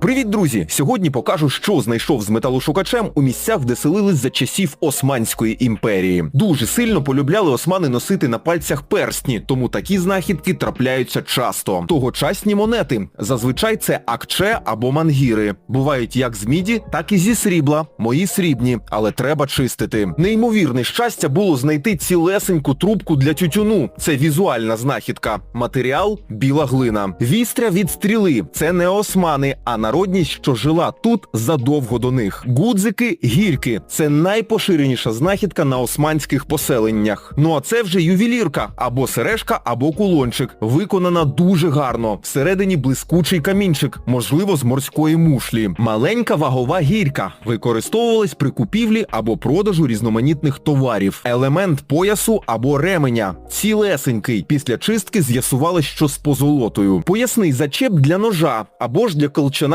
Привіт, друзі! Сьогодні покажу, що знайшов з металошукачем у місцях, де селились за часів Османської імперії. Дуже сильно полюбляли османи носити на пальцях перстні, тому такі знахідки трапляються часто. Тогочасні монети. Зазвичай це акче або мангіри. Бувають як з міді, так і зі срібла. Мої срібні, але треба чистити. Неймовірне щастя було знайти цілесеньку трубку для тютюну. Це візуальна знахідка. Матеріал біла глина. Вістря від стріли. Це не османи, а народність, що жила тут задовго до них. Гудзики гірки. Це найпоширеніша знахідка на османських поселеннях. Ну а це вже ювелірка, або сережка, або кулончик. Виконана дуже гарно. Всередині блискучий камінчик, можливо, з морської мушлі. Маленька вагова гірка. Використовувалась при купівлі або продажу різноманітних товарів. Елемент поясу або ременя. Цілесенький. Після чистки з'ясували, що з позолотою. Поясний зачеп для ножа або ж для колчана